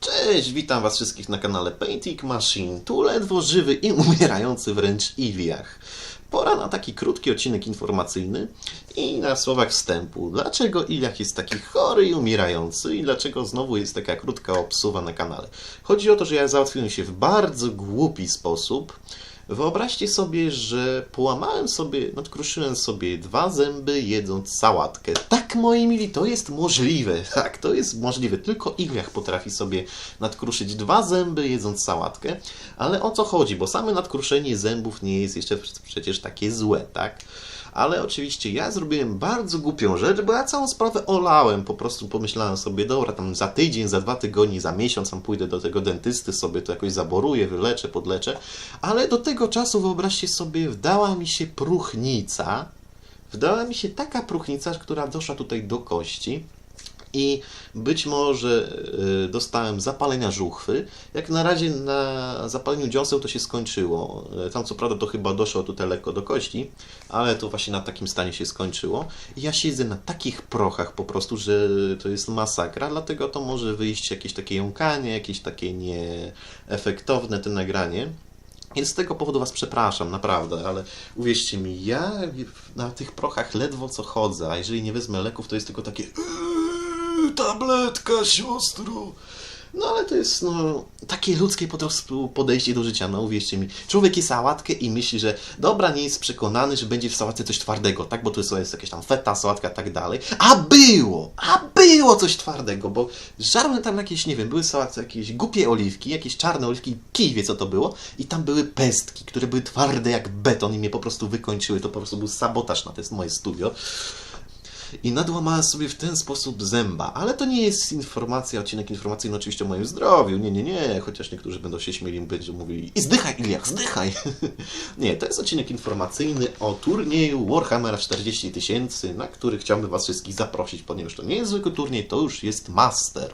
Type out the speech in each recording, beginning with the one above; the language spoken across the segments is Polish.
Cześć, witam was wszystkich na kanale Painting Machine. Tu ledwo żywy i umierający wręcz Iliach. Pora na taki krótki odcinek informacyjny i na słowach wstępu. Dlaczego Iliach jest taki chory i umierający i dlaczego znowu jest taka krótka obsuwa na kanale? Chodzi o to, że ja załatwiłem się w bardzo głupi sposób. Wyobraźcie sobie, że połamałem sobie, nadkruszyłem sobie dwa zęby jedząc sałatkę. Tak, moi mili, to jest możliwe. Tak, to jest możliwe. Tylko Iliach potrafi sobie nadkruszyć dwa zęby jedząc sałatkę. Ale o co chodzi? Bo same nadkruszenie zębów nie jest jeszcze przecież takie złe, tak? Ale oczywiście ja zrobiłem bardzo głupią rzecz, bo ja całą sprawę olałem. Po prostu pomyślałem sobie, dobra, tam za tydzień, za dwa tygodnie, za miesiąc tam pójdę do tego dentysty, sobie to jakoś zaboruję, wyleczę, podleczę. Ale do tego czasu, wyobraźcie sobie, wdała mi się próchnica. Wdała mi się taka próchnica, która doszła tutaj do kości. I być może y, dostałem zapalenia żuchwy. Jak na razie na zapaleniu dziąseł to się skończyło. Y, Tam co prawda to chyba doszło tutaj lekko do kości, ale to właśnie na takim stanie się skończyło. I ja siedzę na takich prochach po prostu, że to jest masakra, dlatego to może wyjść jakieś takie jąkanie, jakieś takie nieefektowne to nagranie. Więc z tego powodu Was przepraszam, naprawdę, ale uwierzcie mi, ja na tych prochach ledwo co chodzę, a jeżeli nie wezmę leków, to jest tylko takie "Eee, tabletka, siostro. No ale to jest no, takie ludzkie po prostu podejście do życia, no uwierzcie mi. Człowiek je sałatkę i myśli, że dobra, nie jest przekonany, że będzie w sałatce coś twardego, tak? Bo to jest, jakieś tam feta, sałatka i tak dalej. A było! A było coś twardego, bo żarłem tam jakieś, nie wiem, były sałatce jakieś głupie oliwki, jakieś czarne oliwki, kij wie co to było i tam były pestki, które były twarde jak beton i mnie po prostu wykończyły. To po prostu był sabotaż na to jest moje studio i nadłamałem sobie w ten sposób zęba. Ale to nie jest informacja, odcinek informacyjny oczywiście o moim zdrowiu. Nie, nie, nie. Chociaż niektórzy będą się śmieli, będą mówili i zdychaj, Iliach, zdychaj. nie, to jest odcinek informacyjny o turnieju Warhammera 40 tysięcy, na który chciałbym Was wszystkich zaprosić, ponieważ to nie jest zwykły turniej, to już jest master.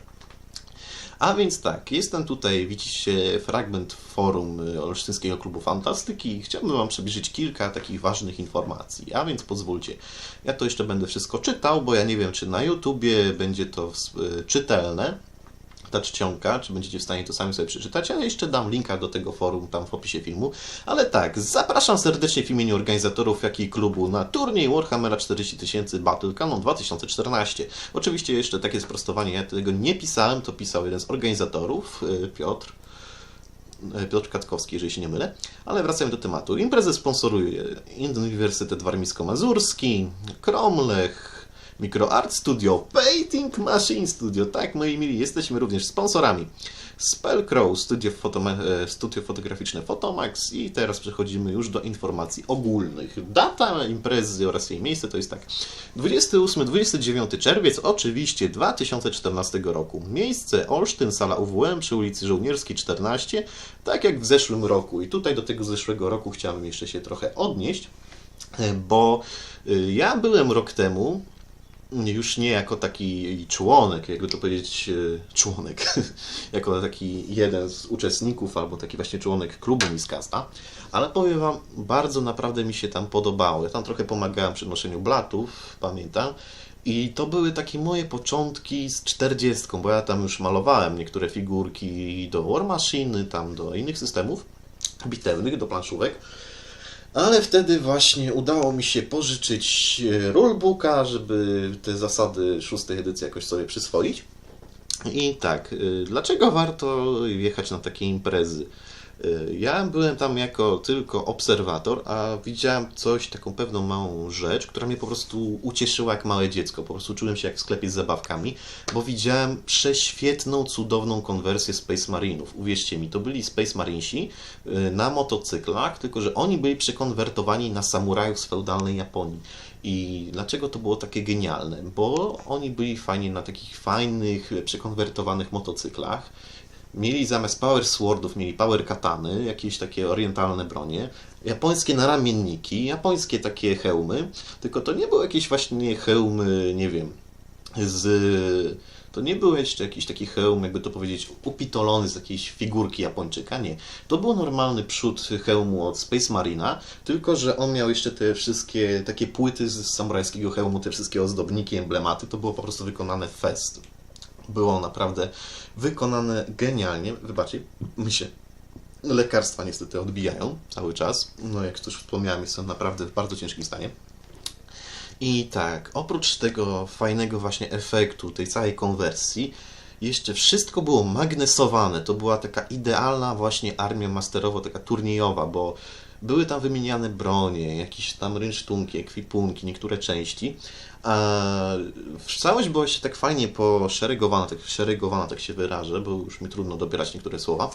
A więc tak, jestem tutaj, widzicie fragment forum y, Olsztyńskiego Klubu Fantastyki chciałbym Wam przybliżyć kilka takich ważnych informacji. A więc pozwólcie, ja to jeszcze będę wszystko czytał, bo ja nie wiem, czy na YouTubie będzie to y, czytelne, ta czcionka, czy będziecie w stanie to sami sobie przeczytać, ale jeszcze dam linka do tego forum tam w opisie filmu. Ale tak, zapraszam serdecznie w imieniu organizatorów, jak i klubu na turniej Warhammera 40 tysięcy Battle Canon 2014. Oczywiście jeszcze takie sprostowanie, ja tego nie pisałem, to pisał jeden z organizatorów, y, Piotr. Piotr Katkowski, jeżeli się nie mylę. Ale wracając do tematu. Imprezę sponsoruje Uniwersytet Warmińsko-Mazurski, Kromlech, MicroArt Studio, Painting Machine Studio. Tak, moi mili, jesteśmy również sponsorami. Spellcrow, studio, fotoma- e, studio fotograficzne Photomax i teraz przechodzimy już do informacji ogólnych. Data imprezy oraz jej miejsce to jest tak 28-29 czerwiec, oczywiście 2014 roku. Miejsce Olsztyn, sala UWM przy ulicy Żołnierskiej 14, tak jak w zeszłym roku. I tutaj do tego zeszłego roku chciałem jeszcze się trochę odnieść, e, bo y, ja byłem rok temu już nie jako taki członek, jakby to powiedzieć, e, członek, jako taki jeden z uczestników albo taki właśnie członek klubu Miskasta, ale powiem Wam, bardzo naprawdę mi się tam podobało. Ja tam trochę pomagałem przy noszeniu blatów, pamiętam, i to były takie moje początki z 40, bo ja tam już malowałem niektóre figurki do War Machine, tam do innych systemów bitewnych, do planszówek. Ale wtedy właśnie udało mi się pożyczyć e, rulebooka, żeby te zasady szóstej edycji jakoś sobie przyswoić. I tak, e, dlaczego warto jechać na takie imprezy? E, Ja byłem tam jako tylko obserwator, a widziałem coś, taką pewną małą rzecz, która mnie po prostu ucieszyła jak małe dziecko. Po prostu czułem się jak w sklepie z zabawkami, bo widziałem prześwietną, cudowną konwersję Space Marinów. Uwierzcie mi, to byli Space Marinesi y, na motocyklach, tylko że oni byli przekonwertowani na samurajów z feudalnej Japonii. I dlaczego to było takie genialne? Bo oni byli fajnie na takich fajnych, przekonwertowanych motocyklach. Mieli zamiast power swordów, mieli power katany, jakieś takie orientalne bronie, japońskie naramienniki, japońskie takie hełmy, tylko to nie były jakieś właśnie hełmy, nie wiem, z... To nie był jeszcze jakiś taki hełm, jakby to powiedzieć, upitolony z jakiejś figurki Japończyka, nie. To był normalny przód hełmu od Space Marina, tylko że on miał jeszcze te wszystkie takie płyty z samurajskiego hełmu, te wszystkie ozdobniki, emblematy, to było po prostu wykonane fest. Było naprawdę wykonane genialnie. Wybaczcie, my się lekarstwa niestety odbijają cały czas. No jak już wspomniałem, jestem naprawdę w bardzo ciężkim stanie. I tak, oprócz tego fajnego właśnie efektu, tej całej konwersji, jeszcze wszystko było magnesowane. To była taka idealna właśnie armia masterowo, taka turniejowa, bo były tam wymieniane bronie, jakieś tam rynsztunki, ekwipunki, niektóre części. A całość była się tak fajnie poszeregowana, tak szeregowana, tak się wyrażę, bo już mi trudno dobierać niektóre słowa.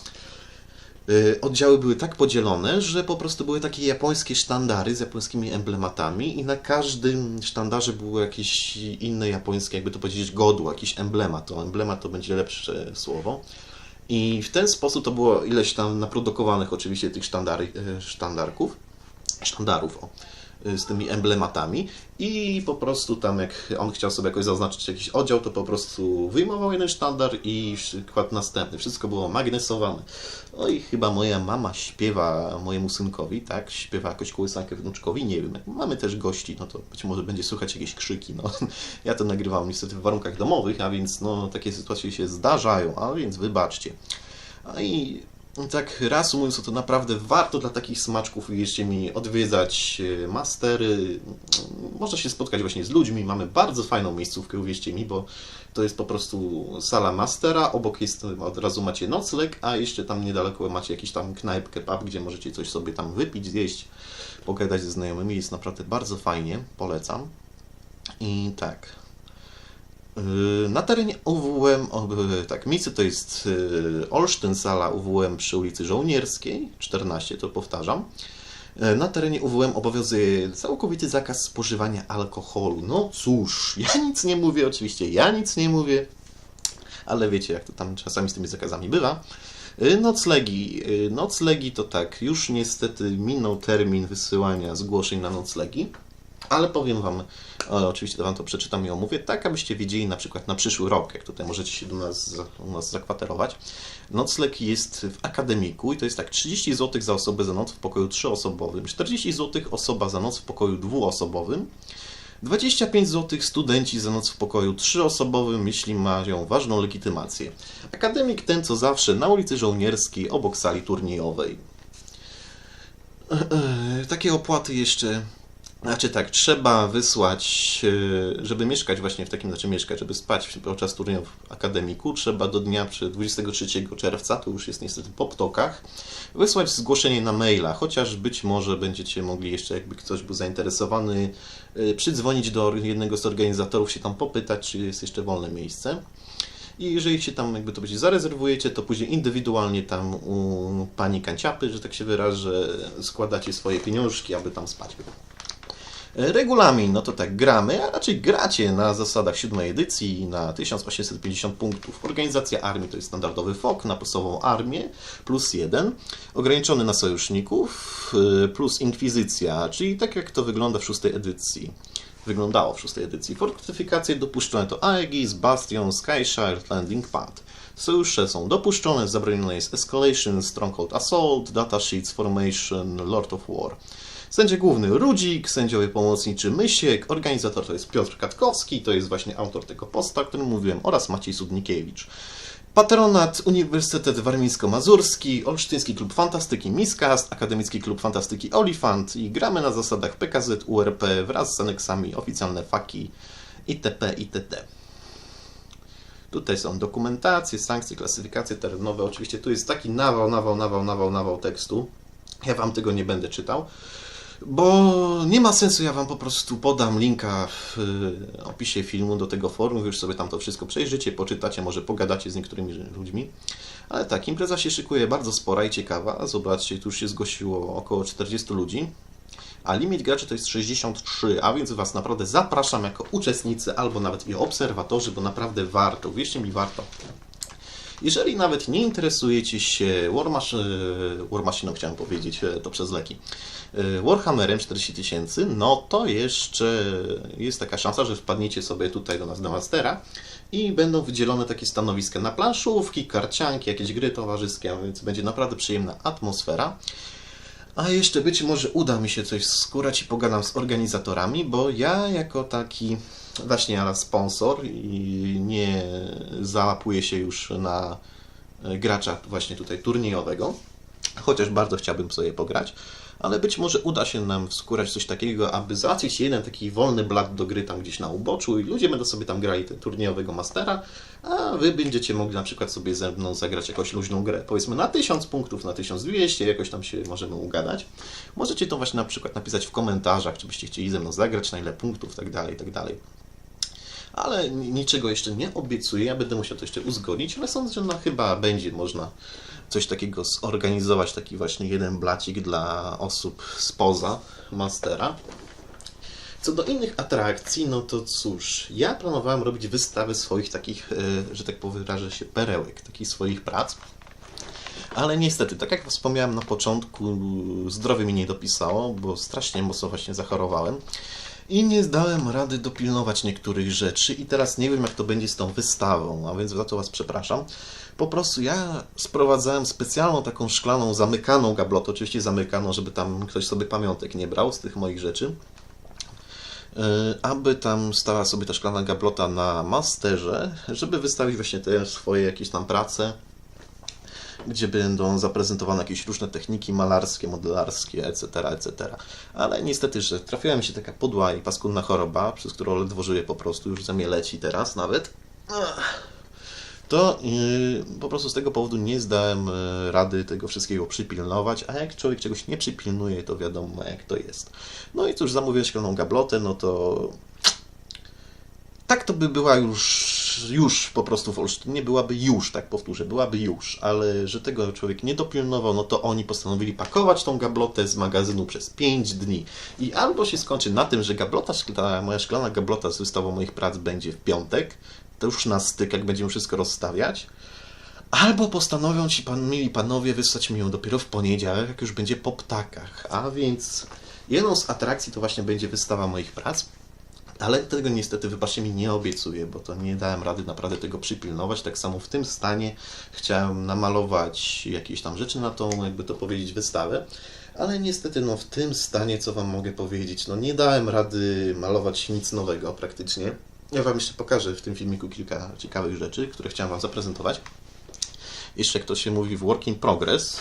Y, oddziały były tak podzielone, że po prostu były takie japońskie sztandary z japońskimi emblematami i na każdym sztandarze było jakieś inne japońskie, jakby to powiedzieć, godło, jakiś emblemat. To emblemat to będzie lepsze słowo. I w ten sposób to było ileś tam naprodukowanych oczywiście tych sztandary, y, sztandarków, sztandarów, o z tymi emblematami i po prostu tam jak on chciał sobie jakoś zaznaczyć jakiś oddział, to po prostu wyjmował jeden sztandar i kładł następny. Wszystko było magnesowane. No i chyba moja mama śpiewa mojemu synkowi, tak? Śpiewa jakoś kołysankę wnuczkowi, nie wiem. Jak mamy też gości, no to być może będzie słychać jakieś krzyki, no. Ja to nagrywam niestety w warunkach domowych, a więc no takie sytuacje się zdarzają, a więc wybaczcie. A i tak reasumując, to naprawdę warto dla takich smaczków, wierzcie mi, odwiedzać e, mastery. Można się spotkać właśnie z ludźmi. Mamy bardzo fajną miejscówkę, uwierzcie mi, bo to jest po prostu sala mastera. Obok jest, od razu macie nocleg, a jeszcze tam niedaleko macie jakiś tam knajpkę, pub, gdzie możecie coś sobie tam wypić, zjeść, pogadać ze znajomymi. Jest naprawdę bardzo fajnie, polecam. I tak, na terenie UWM, tak, miejsce to jest yy, Olsztyn, sala UWM przy ulicy Żołnierskiej, 14, to powtarzam. Na terenie UWM obowiązuje całkowity zakaz spożywania alkoholu. No cóż, ja nic nie mówię, oczywiście ja nic nie mówię, ale wiecie, jak to tam czasami z tymi zakazami bywa. Noclegi. Noclegi to tak, już niestety minął termin wysyłania zgłoszeń na noclegi. Ale powiem Wam, oczywiście Wam to przeczytam i omówię, tak abyście wiedzieli na przykład na przyszły rok, jak tutaj możecie się do nas, u nas zakwaterować. Nocleg jest w akademiku i to jest tak 30 zł za osobę za noc w pokoju trzyosobowym, 40 zł osoba za noc w pokoju dwuosobowym, 25 zł studenci za noc w pokoju trzyosobowym, jeśli mają ważną legitymację. Akademik ten co zawsze na ulicy Żołnierskiej obok sali turniejowej. Takie opłaty jeszcze znaczy tak, trzeba wysłać, e, żeby mieszkać właśnie w takim, znaczy mieszkać, żeby spać podczas w akademiku, trzeba do dnia 23 czerwca, to już jest niestety po ptokach, wysłać zgłoszenie na maila, chociaż być może będziecie mogli jeszcze, jakby ktoś był zainteresowany, e, przydzwonić do jednego z organizatorów, się tam popytać, czy jest jeszcze wolne miejsce. I jeżeli się tam, jakby to będzie zarezerwujecie, to później indywidualnie tam u pani kanciapy, że tak się wyrażę, składacie swoje pieniążki, aby tam spać. Regulamin, no to tak, gramy, a raczej gracie na zasadach siódmej edycji na 1850 punktów. Organizacja armii to jest standardowy FOK na podstawową armię, plus jeden, ograniczony na sojuszników, y, plus inkwizycja, czyli tak jak to wygląda w szóstej edycji. Wyglądało w szóstej edycji. Fortyfikacje dopuszczone to Aegis, Bastion, Skyshire, Landing Pad. Sojusze są dopuszczone, zabronione jest Escalation, Stronghold Assault, Datasheets, Formation, Lord of War. Sędzia główny Rudzik, sędziowie pomocniczy Mysiek, organizator to jest Piotr Katkowski, to jest właśnie autor tego posta, o którym mówiłem, oraz Maciej Sudnikiewicz. Patronat Uniwersytet Warmińsko-Mazurski, Olsztyński Klub Fantastyki Miskast, Akademicki Klub Fantastyki Olifant i gramy na zasadach PKZ URP wraz z aneksami oficjalne faki itp. itd. Tutaj są dokumentacje, sankcje, klasyfikacje terenowe. Oczywiście tu jest taki nawał, nawał, nawał, nawał, nawał tekstu. Ja Wam tego nie będę czytał bo nie ma sensu, ja Wam po prostu podam linka w y, opisie filmu do tego forum, już sobie tam to wszystko przejrzycie, poczytacie, może pogadacie z niektórymi ludźmi. Ale tak, impreza się szykuje bardzo spora i ciekawa. Zobaczcie, tu już się zgłosiło około 40 ludzi, a limit graczy to jest 63, a więc Was naprawdę zapraszam jako uczestnicy albo nawet i obserwatorzy, bo naprawdę warto, wierzcie mi, warto. Jeżeli nawet nie interesujecie się Warmash, Warmashiną, chciałem powiedzieć, e, to przez leki, e, Warhammerem 40 tysięcy, no to jeszcze jest taka szansa, że wpadniecie sobie tutaj do nas do Mastera i będą wydzielone takie stanowiska na planszówki, karcianki, jakieś gry towarzyskie, więc będzie naprawdę przyjemna atmosfera. A jeszcze być może uda mi się coś skórać i pogadam z organizatorami, bo ja jako taki właśnie ala sponsor i nie załapuje się już na e, gracza właśnie tutaj turniejowego, chociaż bardzo chciałbym sobie pograć, ale być może uda się nam wskórać coś takiego, aby załatwić jeden taki wolny blat do gry tam gdzieś na uboczu i ludzie będą sobie tam grali ten turniejowego mastera, a wy będziecie mogli na przykład sobie ze mną zagrać jakąś luźną grę, powiedzmy na 1000 punktów, na 1200, jakoś tam się możemy ugadać. Możecie to właśnie na przykład napisać w komentarzach, czy byście chcieli ze mną zagrać, na ile punktów, tak dalej, tak dalej ale ni- niczego jeszcze nie obiecuję. Ja będę musiał to jeszcze uzgodnić, ale sądzę, że no, chyba będzie można coś takiego zorganizować, taki właśnie jeden blacik dla osób spoza Mastera. Co do innych atrakcji, no to cóż, ja planowałem robić wystawy swoich takich, e, że tak wyrażę się, perełek, takich swoich prac. Ale niestety, tak jak wspomniałem na początku, zdrowie mi nie dopisało, bo strasznie mocno właśnie zachorowałem. I nie zdałem rady dopilnować niektórych rzeczy i teraz nie wiem jak to będzie z tą wystawą, a więc za to Was przepraszam. Po prostu ja sprowadzałem specjalną taką szklaną, zamykaną gablotę, oczywiście zamykaną, żeby tam ktoś sobie pamiątek nie brał z tych moich rzeczy. Yy, aby tam stała sobie ta szklana gablota na masterze, żeby wystawić właśnie te swoje jakieś tam prace, gdzie będą zaprezentowane jakieś różne techniki malarskie, modelarskie, etc., etc. Ale niestety, że trafiła mi się taka podła i paskudna choroba, przez którą ledwo żyję po prostu, już ze mnie leci teraz nawet. To yy, po prostu z tego powodu nie zdałem yy, rady tego wszystkiego przypilnować, a jak człowiek czegoś nie przypilnuje, to wiadomo jak to jest. No i cóż, zamówiłem szklaną gablotę, no to tak to by była już, już po prostu w Olsztynie, byłaby już, tak powtórzę, byłaby już, ale że tego człowiek nie dopilnował, no to oni postanowili pakować tą gablotę z magazynu przez 5 dni. I albo się skończy na tym, że gablota, ta moja szklana gablota z wystawą moich prac będzie w piątek, to już na styk, jak będziemy wszystko rozstawiać, Albo postanowią ci pan, mili panowie wysłać mi ją dopiero w poniedziałek, jak już będzie po ptakach. A więc jedną z atrakcji to właśnie będzie wystawa moich prac. Ale tego niestety, wybaczcie mi, nie obiecuję, bo to nie dałem rady naprawdę tego przypilnować. Tak samo w tym stanie chciałem namalować jakieś tam rzeczy na tą, jakby to powiedzieć, wystawę. Ale niestety, no w tym stanie, co Wam mogę powiedzieć, no nie dałem rady malować nic nowego praktycznie. Ja Wam jeszcze pokażę w tym filmiku kilka ciekawych rzeczy, które chciałem Wam zaprezentować. Jeszcze to się mówi w work in progress,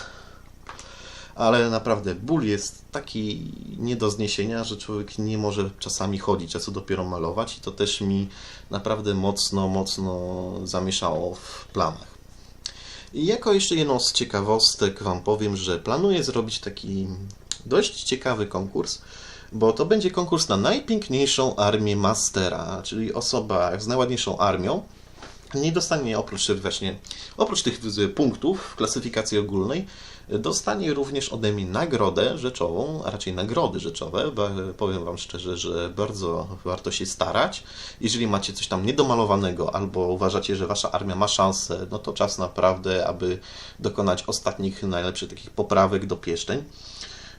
ale naprawdę ból jest taki nie do zniesienia, że człowiek nie może czasami chodzić, a co dopiero malować i to też mi naprawdę mocno, mocno zamieszało w planach. I jako jeszcze jedną z ciekawostek Wam powiem, że planuję zrobić taki dość ciekawy konkurs, bo to będzie konkurs na najpiękniejszą armię Mastera, czyli osoba z najładniejszą armią, nie dostanie oprócz właśnie, oprócz tych punktów w klasyfikacji ogólnej, dostanie również ode mnie nagrodę rzeczową, a raczej nagrody rzeczowe. Bo powiem Wam szczerze, że bardzo warto się starać. Jeżeli macie coś tam niedomalowanego albo uważacie, że Wasza armia ma szansę, no to czas naprawdę, aby dokonać ostatnich najlepszych takich poprawek, dopieszczeń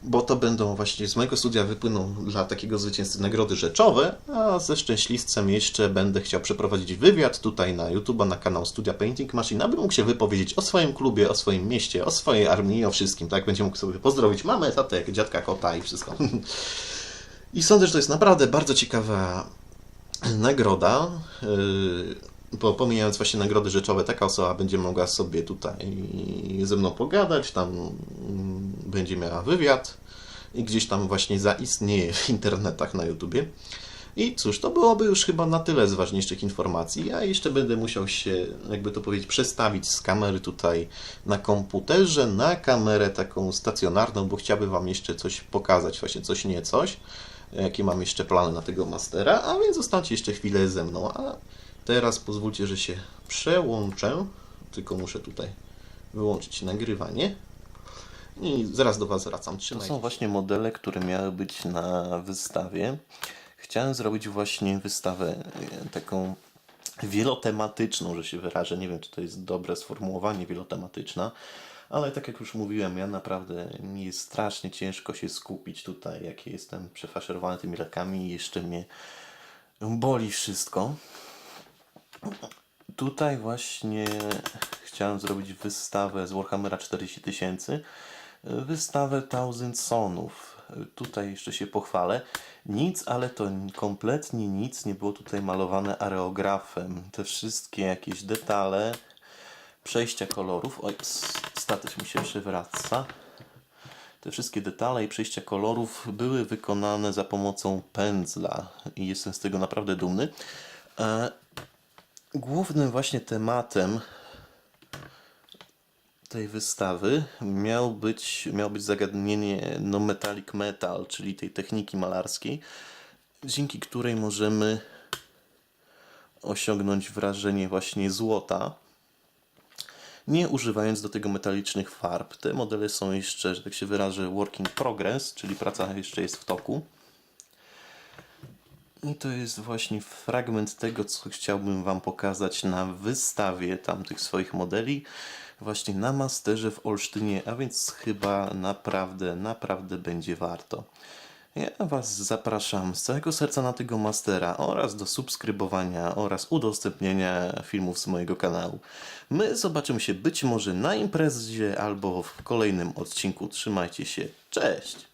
bo to będą właśnie z mojego studia wypłyną dla takiego zwycięzcy nagrody rzeczowe, a ze szczęśliwcem jeszcze będę chciał przeprowadzić wywiad tutaj na YouTube, na kanał Studia Painting Machine, aby mógł się wypowiedzieć o swoim klubie, o swoim mieście, o swojej armii, o wszystkim, tak? Będzie mógł sobie pozdrowić mamę, tatek, dziadka, kota i wszystko. I sądzę, że to jest naprawdę bardzo ciekawa nagroda. Bo pomijając właśnie nagrody rzeczowe, taka osoba będzie mogła sobie tutaj ze mną pogadać, tam mm, będzie miała wywiad i gdzieś tam właśnie zaistnieje w internetach na YouTubie. I cóż, to byłoby już chyba na tyle z ważniejszych informacji. Ja jeszcze będę musiał się, jakby to powiedzieć, przestawić z kamery tutaj na komputerze na kamerę taką stacjonarną, bo chciałbym Wam jeszcze coś pokazać, właśnie coś nie coś, jakie mam jeszcze plany na tego mastera, a więc zostańcie jeszcze chwilę ze mną. A teraz pozwólcie, że się przełączę, tylko muszę tutaj wyłączyć nagrywanie. I zaraz do Was wracam. To są właśnie modele, które miały być na wystawie. Chciałem zrobić właśnie wystawę e, taką wielotematyczną, że się wyrażę. Nie wiem, czy to jest dobre sformułowanie wielotematyczna, ale tak jak już mówiłem, ja naprawdę mi jest strasznie ciężko się skupić tutaj, jak jestem przefaszerowany tymi lekami i jeszcze mnie boli wszystko. Tutaj właśnie chciałem zrobić wystawę z Warhammera 40 tysięcy, wystawę Thousand Sonów. tutaj jeszcze się pochwalę. Nic, ale to kompletnie nic nie było tutaj malowane areografem. Te wszystkie jakieś detale, przejścia kolorów. Oj, statyw mi się przewraca. Te wszystkie detale i przejścia kolorów były wykonane za pomocą pędzla i jestem z tego naprawdę dumny. Głównym właśnie tematem tej wystawy miał być, miało być zagadnienie no metallic metal, czyli tej techniki malarskiej, dzięki której możemy osiągnąć wrażenie właśnie złota, nie używając do tego metalicznych farb. Te modele są jeszcze, że tak się wyrażę, work in progress, czyli praca jeszcze jest w toku. I to jest właśnie fragment tego, co chciałbym Wam pokazać na wystawie tamtych swoich modeli, właśnie na masterze w Olsztynie, a więc chyba naprawdę, naprawdę będzie warto. Ja Was zapraszam z całego serca na tego mastera oraz do subskrybowania oraz udostępnienia filmów z mojego kanału. My zobaczymy się być może na imprezie albo w kolejnym odcinku. Trzymajcie się. Cześć!